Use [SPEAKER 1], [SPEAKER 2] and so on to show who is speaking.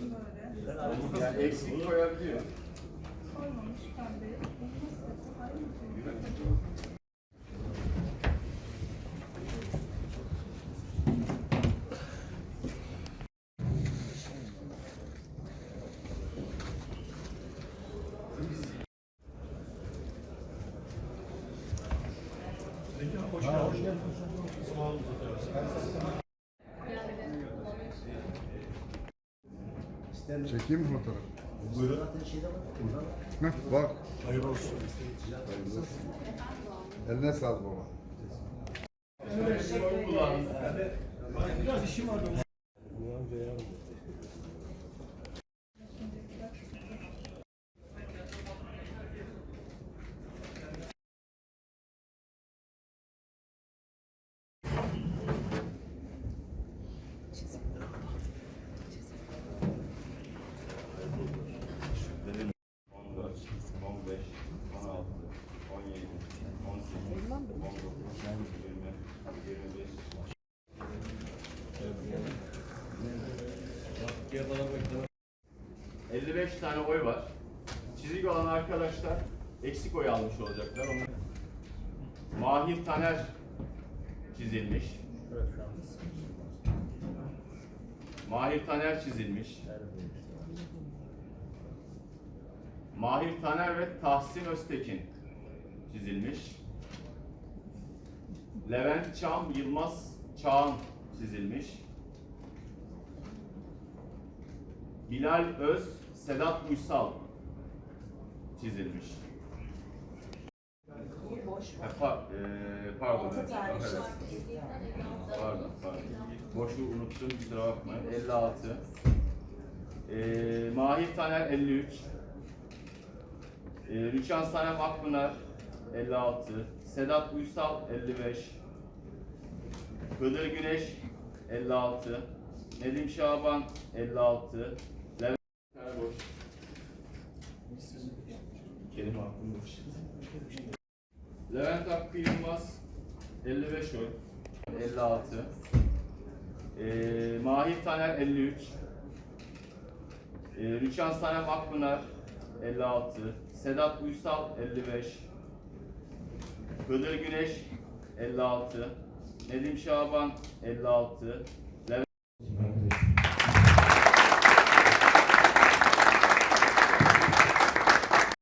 [SPEAKER 1] Böyle.
[SPEAKER 2] Yani eksik koyabiliyor.
[SPEAKER 1] Koymamış pembe. Nasıl yapacak? Aynı mı?
[SPEAKER 3] Çekeyim mi fotoğraf? Buyurun. Heh, bak. Hayırlı olsun. Eline sağlık baba.
[SPEAKER 2] Dedim ...55 tane oy var. Çizik olan arkadaşlar eksik oy almış olacaklar. Onu... Mahir Taner çizilmiş. Mahir Taner çizilmiş. Mahir Taner ve Tahsin Öztekin çizilmiş. Levent Çam, Yılmaz Çağan çizilmiş. Bilal Öz, Sedat Uysal çizilmiş. Ha, pa- eee, pardon. evet, evet. Pardon, pardon. Boşu unuttum, kusura bakmayın. 56. Eee Mahir Taner 53. Ee, Rüçhan Sanem Akpınar 56, Sedat Uysal 55, Hıdır Güneş 56, Nedim Şaban 56, Levent Erboş. Kelime aklımda şey. Levent Hakkı Yılmaz 55 oy, 56. Ee, Mahir Taner 53, ee, Rüçhan Sanem Akpınar 56, Sedat Uysal 55, Hıdır Güneş 56, Nedim Şaban 56,